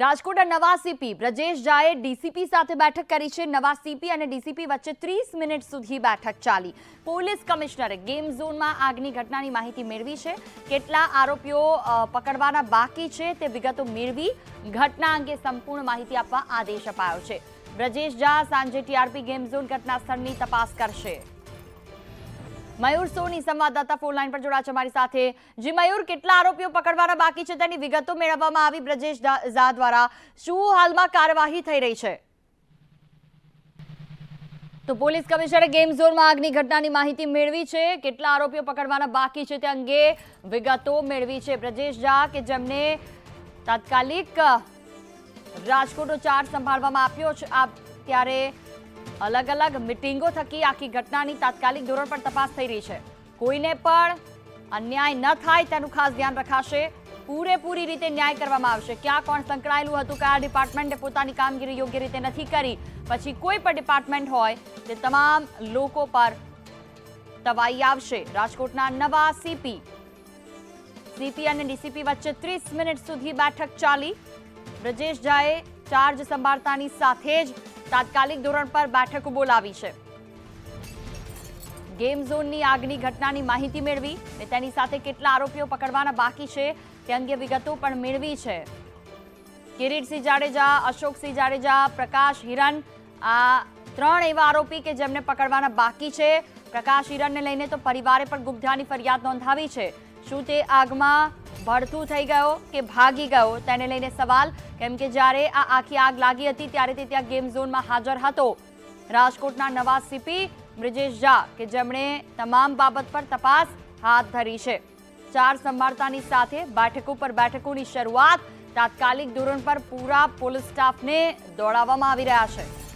રાજકોટના નવા સીપી બ્રજેશ ઝાએ ડીસીપી સાથે બેઠક કરી છે. નવા સીપી અને ડીસીપી વચ્ચે ત્રીસ મિનિટ સુધી બેઠક ચાલી. પોલીસ કમિશનરે ગેમ ઝોનમાં આગની ઘટનાની માહિતી મેળવી છે. કેટલા આરોપીઓ પકડવાના બાકી છે તે વિગતો મેળવી ઘટના અંગે સંપૂર્ણ માહિતી આપવા આદેશ અપાયો છે. બ્રજેશ ઝા સાંજે ટીઆરપી ગેમ ઝોન ઘટના સ્થળની તપાસ કરશે. મયુર સોની સંવાદદાતા ફોન લાઈન પર જોડાશે અમારી સાથે. જી મયુર, કેટલા આરોપીઓ પકડવાના બાકી છે? તેની વિગતો મેળવવામાં આવી બ્રજેશ ઝા દ્વારા. શું હાલમાં કાર્યવાહી થઈ રહી છે? તો પોલીસ કમિશનરે ગેમ ઝોનમાં આગની ઘટનાની માહિતી મેળવી છે. કેટલા આરોપીઓ પકડવાના બાકી છે તે અંગે વિગતો મેળવી છે બ્રજેશ ઝા કે જેમને તાત્કાલિક રાજકોટનો ચાર્જ સંભાળવામાં આપ્યો છે. ત્યારે અલગ અલગ મિટિંગો થકી આખી ઘટનાની તાત્કાલિક ધોરણ પર તપાસ થઈ રહી છે. કોઈને પણ અન્યાય ન થાય તેનું ખાસ ધ્યાન રખાશે. પૂરેપૂરી રીતે ન્યાય કરવામાં આવશે. ક્યાં કોણ સંકળાયેલું હતું, કયા ડિપાર્ટમેન્ટે પોતાની કામગીરી યોગ્ય રીતે નથી કરી. પછી કોઈ પણ ડિપાર્ટમેન્ટ હોય, તે તમામ લોકો પર તવાઈ આવશે. રાજકોટના નવા સીપી સીપી અને ડીસીપી વચ્ચે ત્રીસ મિનિટ સુધી બેઠક ચાલી. બ્રજેશ ઝાએ ચાર્જ સંભાળતાની સાથે જ તાત્કાલિક ધોરણ પર બેઠક બોલાવી છે. ગેમ ઝોનની આગની ઘટનાની માહિતી મેળવી અને તેની સાથે કેટલા આરોપીઓ પકડવાના બાકી છે તે અંગે વિગતો પણ મેળવી છે. કિરીટસિંહ જાડેજા, અશોકસિંહ જાડેજા, પ્રકાશ હિરન આ ત્રણ એવા આરોપી કે જેમને પકડવાના બાકી છે. પ્રકાશ હિરણને લઈને તો પરિવારે પણ ગુપ્ધાની ફરિયાદ નોંધાવી છે. શું તે આગમાં ભડથું થઈ ગયો કે ભાગી ગયો તેને લઈને સવાલ કેમ કે જ્યારે આ આખી આગ લાગી હતી ત્યારે તે ત્યાં ગેમ ઝોનમાં હાજર હતો. રાજકોટના નવા સીપી બ્રિજેશ ઝા કે જેમણે તમામ બાબત પર તપાસ હાથ ધરી છે. ચાર સંભાળતાની સાથે બેઠકો પર બેઠકોની શરૂઆત તાત્કાલિક ધોરણ પર પૂરા પોલીસ સ્ટાફને દોડાવવામાં આવી રહ્યા છે.